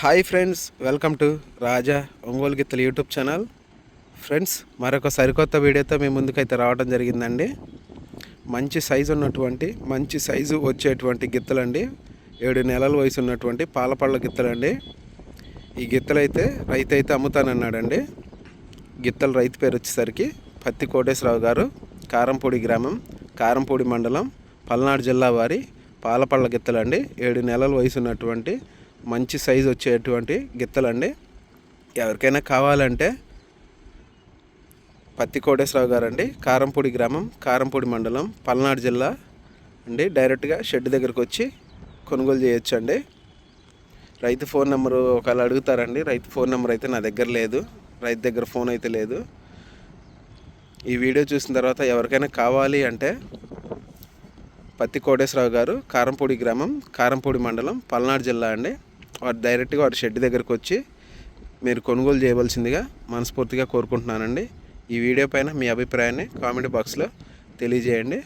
Hi friends welcome to Raja Ongole గిత్తలు YouTube channel friends మరొక సరికొత్త వీడియోతో మీ ముందుకైతే రావడం జరిగిందండి. మంచి సైజు ఉన్నటువంటి మంచి సైజు వచ్చేటువంటి గిత్తలండి. ఏడు నెలల వయసు ఉన్నటువంటి పాలపళ్ళ గిత్తలండి. ఈ గిత్తలైతే రైతు అయితే అమ్ముతానన్నాడండి. గిత్తల రైతు పేరు వచ్చేసరికి పత్తి కోటేశ్వరరావు గారు కారంపూడి గ్రామం కారంపూడి మండలం పల్నాడు జిల్లా వారి పాలపళ్ళ గిత్తలండి. ఏడు నెలల వయసు ఉన్నటువంటి మంచి సైజు వచ్చేటువంటి గిత్తలండి. ఎవరికైనా కావాలంటే పత్తి కోటేశ్వరరావు గారండి కారంపూడి గ్రామం కారంపూడి మండలం పల్నాడు జిల్లా అండి. డైరెక్ట్గా షెడ్ దగ్గరకు వచ్చి కొనుగోలు చేయొచ్చు అండి రైతు ఫోన్ నెంబరు ఒకవేళ అడుగుతారండి రైతు ఫోన్ నెంబర్ అయితే నా దగ్గర లేదు రైతు దగ్గర ఫోన్ అయితే లేదు. ఈ వీడియో చూసిన తర్వాత ఎవరికైనా కావాలి అంటే పత్తి కోటేశ్వరరావు గారు కారంపూడి గ్రామం కారంపూడి మండలం పల్నాడు జిల్లా అండి. వారు డైరెక్ట్గా వారి షెడ్ దగ్గరకు వచ్చి మీరు కొనుగోలు చేయవలసిందిగా మనస్ఫూర్తిగా కోరుకుంటున్నానండి. ఈ వీడియో పైన మీ అభిప్రాయాన్ని కామెంట్ బాక్స్లో తెలియజేయండి.